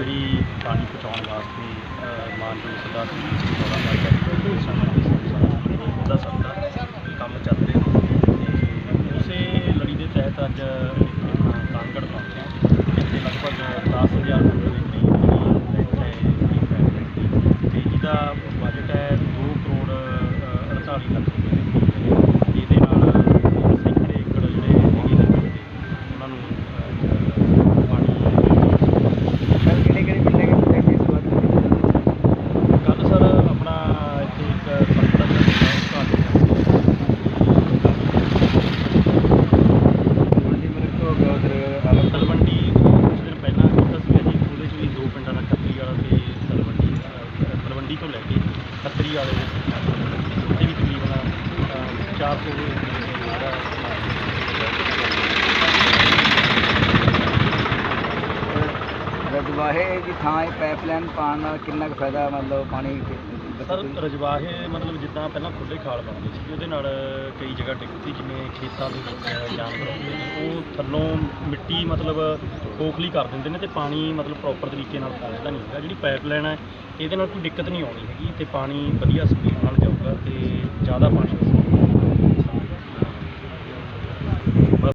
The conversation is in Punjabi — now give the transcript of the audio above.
ਤੋਂ ਹੀ ਪਾਣੀ ਪਹੁੰਚਾਉਣ ਵਾਸਤੇ ਅ, ਮਾਨਯੋਗ ਸਰਦਾਰ ਸੁਖਬੀਰ ਸਿੰਘ ਬਾਦਲ ਨਾਲ ਟੈਕਨੀਕਲ ਸੰਸਥਾ ਉਹਦਾ ਸੱਦਾ ਕੰਮ ਚੱਲ ਰਿਹਾ ਤੇ ਉਸੇ ਲੜੀ ਦੇ ਤਹਿਤ ਅੱਜ ਇੱਥੇ ਆਪਣਾ ਕਾਨਗੜ ਪਹੁੰਚੇ ਇੱਥੇ ਲਗਭਗ 10000 ਰੁਪਏ ਦੇ ਕਰੀਬ ਜਿਹੜੀ ਹੈ ਤੇ ਜਿਹਦਾ ਅ, ਤਲਵੰਡੀ ਤੋਂ ਲੈ ਕੇ ਖੱਤਰੀ ਵਾਲੇ ਦੇ ਉੱਥੇ ਵੀ ਤਕਰੀਬਨ 400 ਦੇ ਜਿਹੜਾ ਰਜਵਾਹੇ ਦੀ ਥਾਂ ਇਹ ਪਾਈਪਲਾਈਨ ਪਾਉਣ ਨਾਲ ਕਿੰਨਾ ਕੁ ਫਾਇਦਾ ਮਤਲਬ ਪਾਣੀ ਸਰ, ਰਜਵਾਹੇ ਮਤਲਬ ਜਿੱਦਾਂ ਪਹਿਲਾਂ ਖੁੱਲੇ ਖਾਲ ਬਣਦੇ ਸੀ, ਉਹਦੇ ਨਾਲ ਕਈ ਜਗ੍ਹਾ ਡਿੱਗਦੀ ਜਿਵੇਂ ਖੇਤਾਂ ਦੇ ਵਿੱਚ ਜਾਨਵਰ ਹੁੰਦੇ ਨੇ, ਉਹ ਥੱਲੋਂ ਮਿੱਟੀ ਮਤਲਬ ਖੋਖਲੀ ਕਰ ਦਿੰਦੇ ਨੇ ਤੇ ਪਾਣੀ ਮਤਲਬ ਪ੍ਰੋਪਰ ਤਰੀਕੇ ਨਾਲ ਪਹੁੰਚਦਾ ਨਹੀਂ ਹੈਗਾ। ਜਿਹੜੀ ਪਾਈਪਲਾਈਨ ਹੈ, ਇਹਦੇ ਨਾਲ ਕੋਈ ਦਿੱਕਤ ਨਹੀਂ ਆਉਣੀ ਹੈਗੀ, ਤੇ ਪਾਣੀ ਵਧੀਆ ਸਪੀਡ ਨਾਲ ਜਾਊਗਾ ਤੇ ਜ਼ਿਆਦਾ ਪਾਣੀ